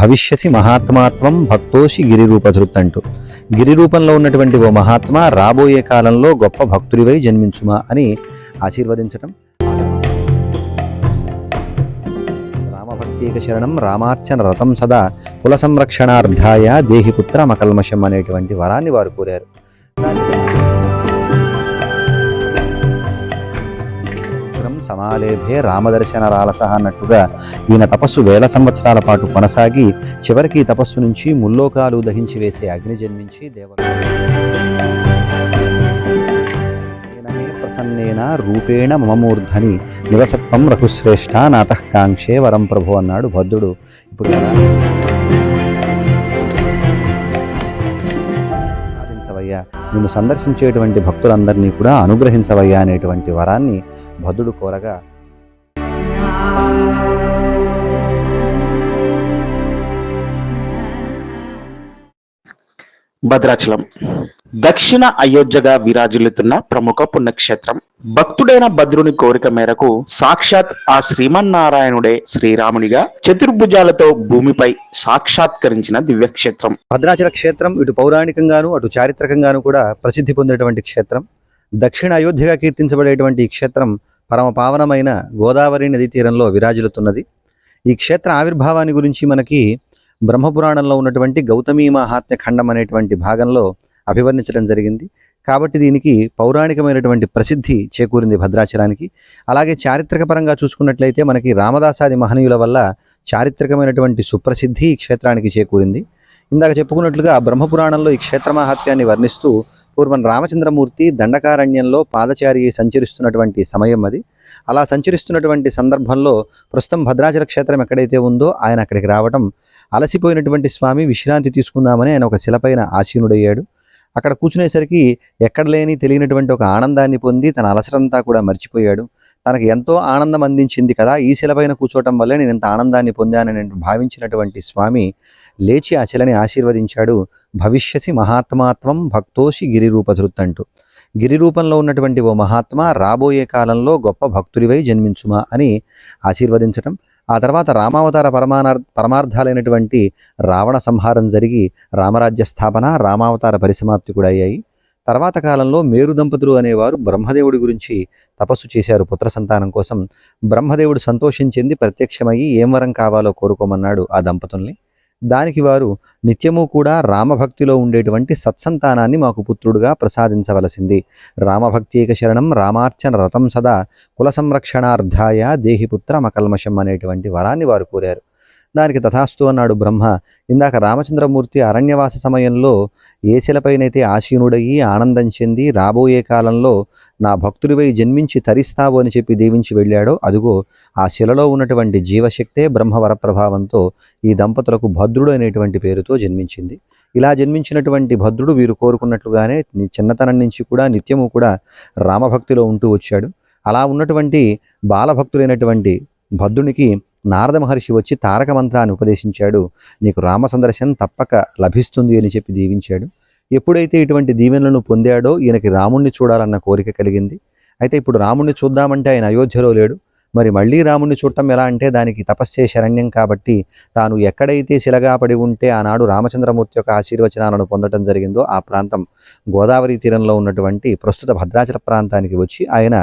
భవిష్యసి మహాత్మాత్వం భక్తోషి గిరిరూపధృత్ అంటూ గిరిరూపంలో ఉన్నటువంటి ఓ మహాత్మ రాబోయే కాలంలో గొప్ప భక్తుడివై జన్మించుమా అని ఆశీర్వదించటం. రామభక్తీక శరణం రామార్చన రథం సదా కుల సంరక్షణార్థాయ దేహి పుత్ర మకల్మషం అనేటువంటి వరాన్ని వారు కోరారు. సమాలేభే రామదర్శన రాలస అన్నట్టుగా ఈయన తపస్సు వేల సంవత్సరాల పాటు కొనసాగి చివరికి తపస్సు నుంచి ముల్లోకాలు దహించి వేసే అగ్ని జన్మించి దేవ ప్రసన్నేన రూపేణ మమమూర్ధని నివసత్వం రఘుశ్రేష్ఠ నాతకాంక్షే వరం ప్రభు అన్నాడు భద్రుడు. ఇప్పుడు సాధించవయ్యా నిన్ను సందర్శించేటువంటి భక్తులందరినీ కూడా అనుగ్రహించవయ్యా అనేటువంటి వరాన్ని భద్రుడు కోరగా భద్రాచలం. దక్షిణ అయోధ్యగా విరాజిల్లుతున్న ప్రముఖ పుణ్యక్షేత్రం. భక్తుడైన భద్రుని కోరిక మేరకు సాక్షాత్ ఆ శ్రీమన్నారాయణుడే శ్రీరామునిగా చతుర్భుజాలతో భూమిపై సాక్షాత్కరించిన దివ్యక్షేత్రం. భద్రాచల క్షేత్రం ఇటు పౌరాణికంగాను అటు చారిత్రకంగాను కూడా ప్రసిద్ధి పొందినటువంటి క్షేత్రం. దక్షిణ అయోధ్యగా కీర్తించబడేటువంటి ఈ క్షేత్రం పరమ పావనమైన గోదావరి నదీ తీరంలో విరాజిల్లుతున్నది. ఈ క్షేత్ర ఆవిర్భావాన్ని గురించి మనకి బ్రహ్మపురాణంలో ఉన్నటువంటి గౌతమీ మహాత్మ్య ఖండం అనేటువంటి భాగంలో అభివర్ణించడం జరిగింది. కాబట్టి దీనికి పౌరాణికమైనటువంటి ప్రసిద్ధి చేకూరింది భద్రాచలానికి. అలాగే చారిత్రక పరంగా చూసుకున్నట్లయితే మనకి రామదాసాది మహనీయుల వల్ల చారిత్రకమైనటువంటి సుప్రసిద్ధి ఈ క్షేత్రానికి చేకూరింది. ఇందాక చెప్పుకున్నట్లుగా బ్రహ్మపురాణంలో ఈ క్షేత్ర మహాత్మ్యాన్ని వర్ణిస్తూ పూర్వం రామచంద్రమూర్తి దండకారణ్యంలో పాదచారి సంచరిస్తున్నటువంటి సమయం అది. అలా సంచరిస్తున్నటువంటి సందర్భంలో ప్రస్తుతం భద్రాచల క్షేత్రం ఎక్కడైతే ఉందో ఆయన అక్కడికి రావటం అలసిపోయినటువంటి స్వామి విశ్రాంతి తీసుకుందామని ఆయన ఒక శిలపైన ఆసీనుడయ్యాడు. అక్కడ కూర్చునేసరికి ఎక్కడ లేని తెలియనటువంటి ఒక ఆనందాన్ని పొంది తన అలసరంతా కూడా మర్చిపోయాడు. తనకు ఎంతో ఆనందం అందించింది కదా ఈ శిలపైన కూర్చోవటం వల్లే నేను ఇంత ఆనందాన్ని పొందానని భావించినటువంటి స్వామి లేచి ఆ శిలని ఆశీర్వదించాడు. భవిష్యసి మహాత్మాత్వం భక్తోషి గిరిరూపధృత్ అంటూ గిరి రూపంలో ఉన్నటువంటి ఓ మహాత్మ రాబోయే కాలంలో గొప్ప భక్తుడివై జన్మించుమా అని ఆశీర్వదించటం ఆ తర్వాత రామావతార పరమానార్ పరమార్థాలైనటువంటి రావణ సంహారం జరిగి రామరాజ్య స్థాపన రామావతార పరిసమాప్తి కూడా అయ్యాయి. తర్వాత కాలంలో మేరు దంపతులు అనేవారు బ్రహ్మదేవుడి గురించి తపస్సు చేశారు పుత్ర సంతానం కోసం. బ్రహ్మదేవుడు సంతోషించింది ప్రత్యక్షమయ్యి ఏం వరం కావాలో కోరుకోమన్నాడు ఆ దంపతుల్ని. దానికి వారు నిత్యము కూడా రామభక్తిలో ఉండేటువంటి సత్సంతానాన్ని మాకు పుత్రుడుగా ప్రసాదించవలసింది. రామభక్తీక శరణం రామార్చన రథం సదా కుల సంరక్షణార్థాయ దేహిపుత్ర మకల్మషం అనేటువంటి వరాన్ని వారు కోరారు. దానికి తథాస్తు అన్నాడు బ్రహ్మ. ఇందాక రామచంద్రమూర్తి అరణ్యవాస సమయంలో ఏ శిలపైనైతే ఆసీనుడయ్యి ఆనందం చెంది రాబోయే కాలంలో నా భక్తుడివై జన్మించి తరిస్తావు అని చెప్పి దీవించి వెళ్ళాడో అదుగో ఆ శిలలో ఉన్నటువంటి జీవశక్తే బ్రహ్మవర ప్రభావంతో ఈ దంపతులకు భద్రుడు అనేటువంటి పేరుతో జన్మించింది. ఇలా జన్మించినటువంటి భద్రుడు వీరు కోరుకున్నట్లుగానే చిన్నతనం నుంచి కూడా నిత్యము కూడా రామభక్తిలో ఉంటూ వచ్చాడు. అలా ఉన్నటువంటి బాలభక్తులైనటువంటి భద్రునికి నారద మహర్షి వచ్చి తారక మంత్రాన్ని ఉపదేశించాడు. నీకు రామ సందర్శనం తప్పక లభిస్తుంది అని చెప్పి దీవించాడు. ఎప్పుడైతే ఇటువంటి దీవెనలను పొందాడో ఈయనకి రాముణ్ణి చూడాలన్న కోరిక కలిగింది. అయితే ఇప్పుడు రాముణ్ణి చూద్దామంటే ఆయన అయోధ్యలో లేడు. మరి మళ్ళీ రాముణ్ణి చూడటం ఎలా అంటే దానికి తపస్సే శరణ్యం కాబట్టి తాను ఎక్కడైతే శిలగా పడి ఉంటే ఆనాడు రామచంద్రమూర్తి యొక్క ఆశీర్వచనాలను పొందడం జరిగిందో ఆ ప్రాంతం గోదావరి తీరంలో ఉన్నటువంటి ప్రస్తుత భద్రాచల ప్రాంతానికి వచ్చి ఆయన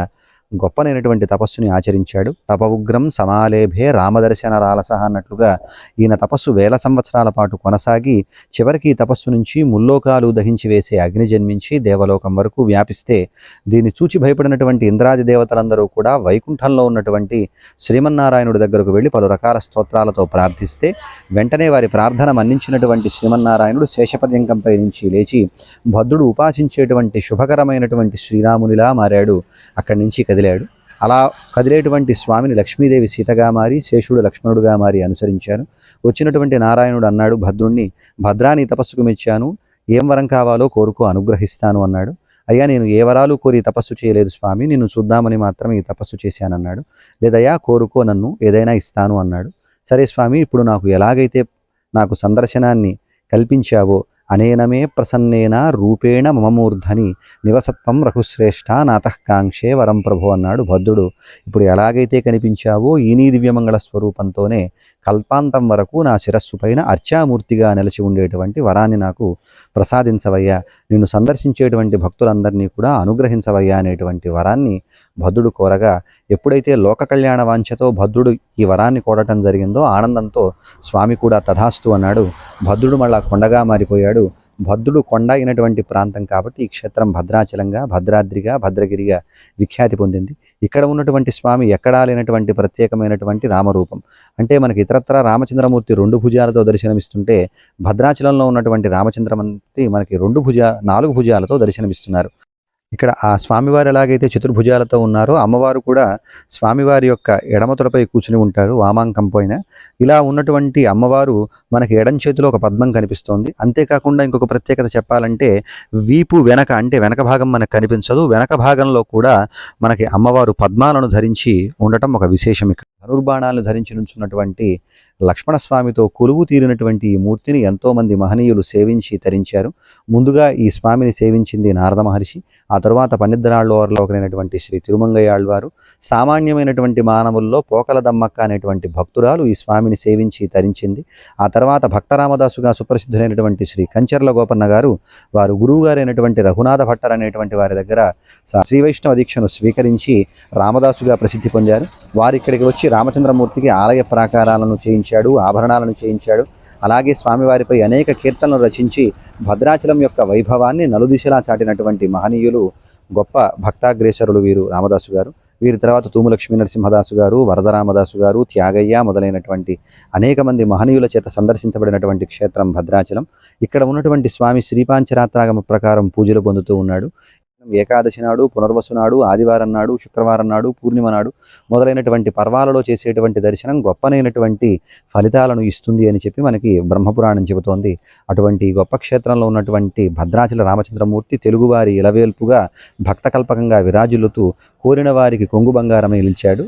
గొప్పనైనటువంటి తపస్సుని ఆచరించాడు. తప ఉగ్రం సమాలేభే రామదర్శన రాలస అన్నట్లుగా ఈయన తపస్సు వేల సంవత్సరాల పాటు కొనసాగి చివరికి ఈ తపస్సు నుంచి ముల్లోకాలు దహించి వేసే అగ్ని జన్మించి దేవలోకం వరకు వ్యాపిస్తే దీన్ని చూచి భయపడినటువంటి ఇంద్రాది దేవతలందరూ కూడా వైకుంఠంలో ఉన్నటువంటి శ్రీమన్నారాయణుడి దగ్గరకు వెళ్ళి పలు రకాల స్తోత్రాలతో ప్రార్థిస్తే వెంటనే వారి ప్రార్థన మన్నించినటువంటి శ్రీమన్నారాయణుడు శేషపర్యంకంపై నుంచి లేచి భద్రుడు ఉపాసించేటువంటి శుభకరమైనటువంటి శ్రీరామునిలా మారాడు. అక్కడి నుంచి కదిలాడు అలా కదిలేటువంటి స్వామిని లక్ష్మీదేవి సీతగా మారి శేషుడు లక్ష్మణుడుగా మారి అనుసరించారు. వచ్చినటువంటి నారాయణుడు అన్నాడు భద్రుణ్ణి భద్రాని తపస్సుకు మెచ్చాను. ఏం వరం కావాలో కోరుకో అనుగ్రహిస్తాను అన్నాడు. అయ్యా నేను ఏ వరాలు కోరి తపస్సు చేయలేదు స్వామి. నిన్ను చూద్దామని మాత్రమే ఈ తపస్సు చేశానన్నాడు లేదయ్యా కోరుకో నన్ను ఏదైనా ఇస్తాను అన్నాడు. సరే స్వామి ఇప్పుడు నాకు ఎలాగైతే నాకు సందర్శనాన్ని కల్పించావో అనేనమే ప్రసన్నేన రూపేణ మమమూర్ధని నివసత్వం రఘుశ్రేష్ఠ నాతకాంక్షే వరం ప్రభు అన్నాడు భద్రుడు. ఇప్పుడు ఎలాగైతే కనిపించావో ఈ నీ దివ్యమంగళ స్వరూపంతోనే కల్పాంతం వరకు నా శిరస్సు పైన అర్చామూర్తిగా నిలిచి ఉండేటువంటి వరాన్ని నాకు ప్రసాదించవయ్యా. నిన్ను సందర్శించేటువంటి భక్తులందరినీ కూడా అనుగ్రహించవయ్యా అనేటువంటి వరాన్ని భద్రుడు కోరగా ఎప్పుడైతే లోక కళ్యాణ వాంఛతో భద్రుడు ఈ వరాన్ని కోరటం జరిగిందో ఆనందంతో స్వామి కూడా తథాస్తు అన్నాడు. భద్రుడు మళ్ళా కొండగా మారిపోయాడు. భద్రుడు కొండ అయినటువంటి ప్రాంతం కాబట్టి ఈ క్షేత్రం భద్రాచలంగా భద్రాద్రిగా భద్రగిరిగా విఖ్యాతి పొందింది. ఇక్కడ ఉన్నటువంటి స్వామి ఎక్కడా లేనటువంటి ప్రత్యేకమైనటువంటి రామరూపం. అంటే మనకి ఇతరత్ర రామచంద్రమూర్తి రెండు భుజాలతో దర్శనమిస్తుంటే భద్రాచలంలో ఉన్నటువంటి రామచంద్రమూర్తి మనకి రెండు భుజ నాలుగు భుజాలతో దర్శనమిస్తున్నారు. ఇక్కడ ఆ స్వామివారు ఎలాగైతే చతుర్భుజాలతో ఉన్నారో అమ్మవారు కూడా స్వామివారి యొక్క ఎడమతులపై కూర్చుని ఉంటారు వామాంకం పోయిన ఇలా ఉన్నటువంటి అమ్మవారు మనకి ఎడం చేతిలో ఒక పద్మం కనిపిస్తోంది. అంతేకాకుండా ఇంకొక ప్రత్యేకత చెప్పాలంటే వీపు వెనక అంటే వెనక భాగం మనకు కనిపించదు. వెనక భాగంలో కూడా మనకి అమ్మవారు పద్మాలను ధరించి ఉండటం ఒక విశేషం ఇక్కడ. ధనుర్బాణాలను ధరించినుంచున్నటువంటి లక్ష్మణస్వామితో కొలువు తీరినటువంటి ఈ మూర్తిని ఎంతోమంది మహనీయులు సేవించి తరించారు. ముందుగా ఈ స్వామిని సేవించింది నారద మహర్షి ఆ తరువాత పన్నిద్దరాళ్ళవారిలో ఒకరైనటువంటి శ్రీ తిరుమంగయ్యాళ్వారు సామాన్యమైనటువంటి మానవుల్లో పోకల దమ్మక్క అనేటువంటి భక్తురాలు ఈ స్వామిని సేవించి తరించింది. ఆ తర్వాత భక్తరామదాసుగా సుప్రసిద్ధులైనటువంటి శ్రీ కంచర్ల గోపన్న గారు వారు గురువుగారైనటువంటి రఘునాథ భట్టర్ అనేటువంటి వారి దగ్గర శ్రీ వైష్ణవ దీక్షను స్వీకరించి రామదాసుగా ప్రసిద్ధి పొందారు. వారు ఇక్కడికి వచ్చి రామచంద్రమూర్తికి ఆలయ ప్రాకారాలను చేయించాడు ఆభరణాలను చేయించాడు. అలాగే స్వామివారిపై అనేక కీర్తనలు రచించి భద్రాచలం యొక్క వైభవాన్ని నలుదిశలా చాటినటువంటి మహనీయులు గొప్ప భక్తాగ్రేసరులు వీరు రామదాసు గారు. వీరి తర్వాత తూము లక్ష్మీ నరసింహదాసు గారు వరదరామదాసు గారు త్యాగయ్య మొదలైనటువంటి అనేక మంది మహనీయుల చేత సందర్శించబడినటువంటి క్షేత్రం భద్రాచలం. ఇక్కడ ఉన్నటువంటి స్వామి శ్రీపాంచరాత్రాగమ ప్రకారం పూజలు పొందుతూ ఉన్నాడు. ఏకాదశి నాడు పునర్వసు నాడు ఆదివారం నాడు శుక్రవారం నాడు పూర్ణిమ నాడు మొదలైనటువంటి పర్వాలలో చేసేటువంటి దర్శనం గొప్పనైనటువంటి ఫలితాలను ఇస్తుంది అని చెప్పి మనకి బ్రహ్మపురాణం చెబుతోంది. అటువంటి గొప్ప క్షేత్రంలో ఉన్నటువంటి భద్రాచల రామచంద్రమూర్తి తెలుగువారి ఇలవేల్పుగా భక్తకల్పకంగా విరాజిల్లుతూ కోరిన వారికి కొంగు బంగారమై నిలిచాడు.